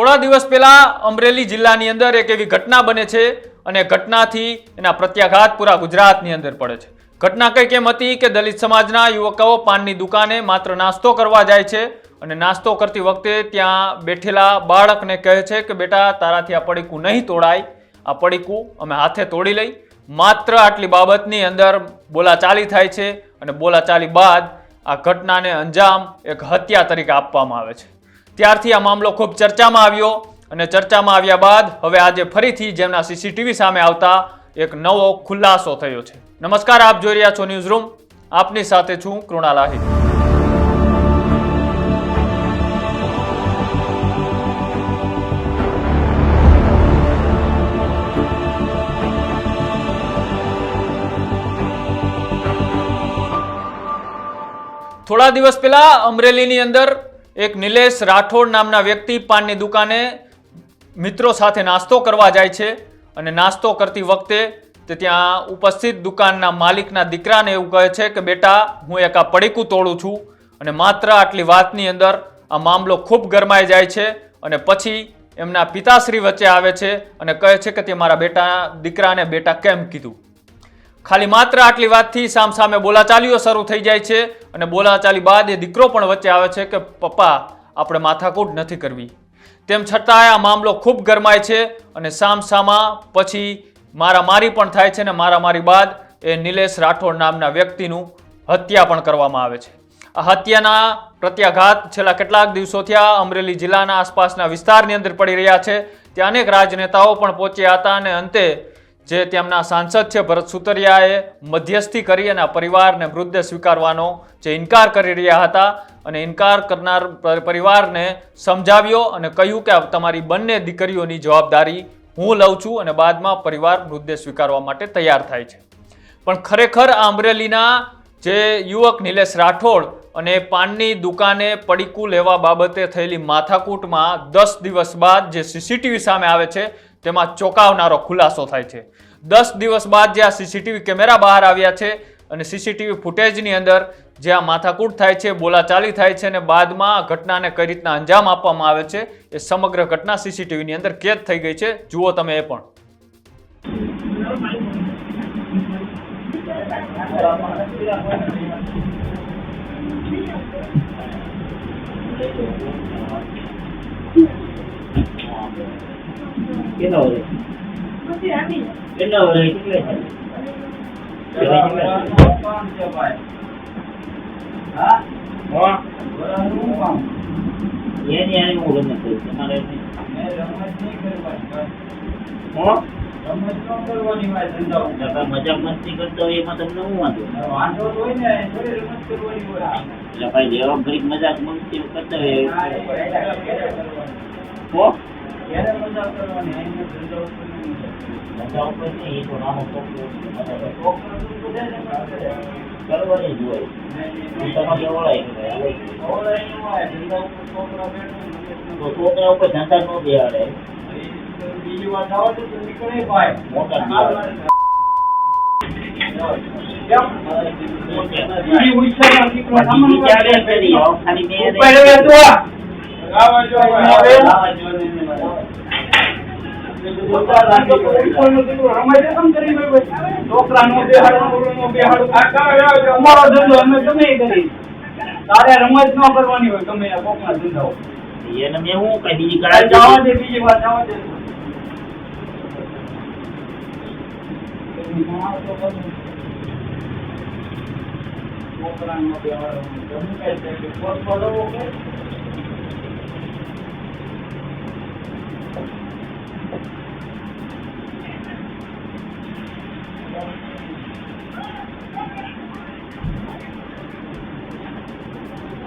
થોડા દિવસ પહેલાં અમરેલી જિલ્લાની અંદર એક એવી ઘટના બને છે અને ઘટનાથી એના પ્રત્યાઘાત પૂરા ગુજરાતની અંદર પડે છે. ઘટના કંઈક એમ હતી કે દલિત સમાજના યુવકો પાનની દુકાને માત્ર નાસ્તો કરવા જાય છે અને નાસ્તો કરતી વખતે ત્યાં બેઠેલા બાળકને કહે છે કે, બેટા, તારાથી આ પડીકું નહીં તોડાય. આ પડીકું અમે હાથે તોડી લઈ. માત્ર આટલી બાબતની અંદર બોલાચાલી થાય છે અને બોલાચાલી બાદ આ ઘટનાને અંજામ એક હત્યા તરીકે આપવામાં આવે છે. ત્યારથી આ મામલો ખૂબ ચર્ચામાં આવ્યો અને ચર્ચામાં આવ્યા બાદ હવે આજે ફરીથી જેમના સીસીટીવી સામે આવતા એક નવો ખુલાસો થયો છે. નમસ્કાર, આપ જોઈ રહ્યા છો ન્યૂઝ રૂમ આપની સાથે છું કૃણાલ થોડા દિવસ પહેલા અમરેલીની અંદર એક નિલેશ રાઠોડ નામના વ્યક્તિ પાનની દુકાને મિત્રો સાથે નાસ્તો કરવા જાય છે અને નાસ્તો કરતી વખતે તે ત્યાં ઉપસ્થિત દુકાનના માલિકના દીકરાને એવું કહે છે કે, બેટા, હું એક આ પડીકું તોડું છું અને માત્ર આટલી વાતની અંદર આ મામલો ખૂબ ગરમાઈ જાય છે અને પછી એમના પિતાશ્રી વચ્ચે આવે છે અને કહે છે કે તે મારા બેટા, દીકરાને બેટા કેમ કીધું? ખાલી માત્ર આટલી વાતથી સામ સામે બોલાચાલીઓ શરૂ થઈ જાય છે અને બોલાચાલી બાદ એ દીકરો પણ વચ્ચે આવે છે કે, પપ્પા, આપણે માથાકૂટ નથી કરવી. તેમ છતાંય આ મામલો ખૂબ ગરમાય છે અને સામસામા પછી મારામારી પણ થાય છે અને મારામારી બાદ એ નિલેશ રાઠોડ નામના વ્યક્તિનું હત્યા પણ કરવામાં આવે છે. આ હત્યાના પ્રત્યાઘાત છેલ્લા કેટલાક દિવસોથી આ અમરેલી જિલ્લાના આસપાસના વિસ્તારની અંદર પડી રહ્યા છે. ત્યાં અનેક રાજનેતાઓ પણ પહોંચ્યા હતા અને અંતે જે તેમના સાંસદ છે ભરત સુતરિયાએ મધ્યસ્થી કરી અને પરિવારને મૃતદેહ સ્વીકારવાનો જે ઇનકાર કરી રહ્યા હતા અને ઇનકાર કરનાર પરિવારને સમજાવ્યો અને કહ્યું કે તમારી બંને દીકરીઓની જવાબદારી હું લઉં છું અને બાદમાં પરિવાર મૃતદેહ સ્વીકારવા માટે તૈયાર થાય છે. પણ ખરેખર આ અમરેલીના જે યુવક નિલેશ રાઠોડ અને પાનની દુકાને પડીકું લેવા બાબતે થયેલી માથાકૂટમાં દસ દિવસ બાદ જે સીસીટીવી સામે આવે છે તેમાં ચોંકાવનારો ખુલાસો થાય છે. દસ દિવસ બાદ જે આ સીસીટીવી કેમેરા બહાર આવ્યા છે અને સીસીટીવી ફૂટેજની અંદર જે આ માથાકૂટ થાય છે, બોલાચાલી થાય છે અને બાદમાં ઘટનાને કઈ રીતના અંજામ આપવામાં આવે છે એ સમગ્ર ઘટના સીસીટીવીની અંદર કેદ થઈ ગઈ છે. જુઓ તમે એ પણ. કેટલા વર્ષ કેટલા વર્ષ કેટલા એની આની હું ગમે છે? તમારે મજાક મસ્તી કરતા હોય એમાં તમને શું વાંધો એટલે ભાઈ જેવા ગરીબ મજાક મસ્તી કરતા હોય હો? ધંધા ઉપર નહીં, એ તો નાનો છોકરો છે. કરવાની જ હોય. તમારે ઓળાય કહેવાય. તો છોકરા ઉપર ધંધા ન બેહાડે. મોટા. બીજી ચાલે ફેરી, હવે ખાલી બે નહીં. તારે રમત ન કરવાની હોય ગમે એના કોકના ધંધાઓ એને મેં શું કઈ બીજી તારે કરાવી જવા દીધી? દે બીજી વાત જવા દે છોકરાનો બેહાડો, ગમે તે છે, પોત પડવો કે?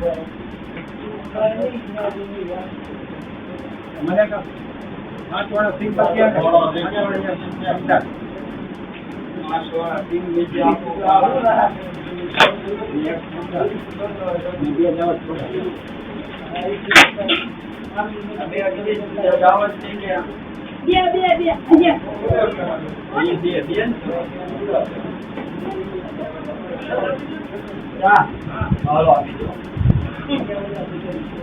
મને સિંગ બીજે આપો. એક પંદર. ને બે. બે. બે બે બે. હાલો આપી દો. કોણે તાવીથો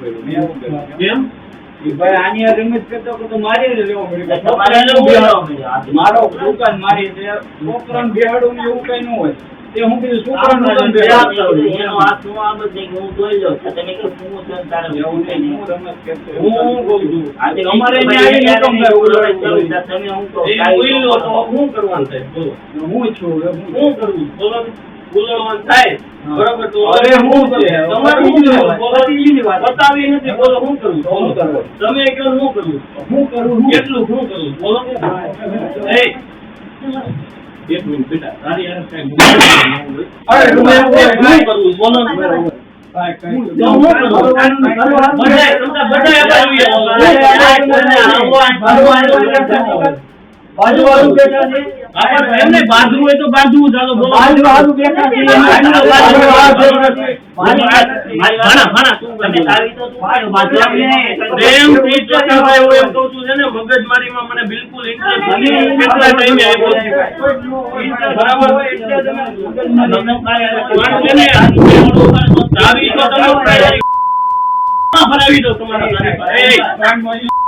કર્યું. કેમ? ભાઈ આની આ રમત કરતો કરતો મારી જ લેવો પડ્યો. તમારે લેવું પડ્યું. મારો દુકાન મારી છે. બેહાડું ને એવું કઈ ન હોય. હું કીધું શું બેહાડું. આપજો. એનો હું આમ જ કે હું જોઈ લઉં. તમે કે હું છે નહીં. હું હું હું કહું છું? આજે અમારે ન્યાય બોલાવી તો તમે હું કહો, કાંઈ બોલ્યો તો શું કરવાનું થાય? હું છું હું શું બોલો બોલવાનું થાય. હા. બરાબર તો અરે હું છે? તમારે પતી શું ગઈ વાત. બોલો. પતી ગઈ વાત. બતાવી નથી. બોલો શું કરું? શું કરું. તમે કહો શું કરું? હું કરું કેટલું? શું કરું? બોલો એ. એક મિનિટ બેટા તારી યાર કાંઈ ગુનાહ નહીં હોય. અરે, શું રૂપિયા બોલો ને. કાંઈ કઈ હું એમને હોય તો ચાલો બોલો. બાજુ મગજમારીમાં મને બિલકુલ. બરાબર? દો તમારા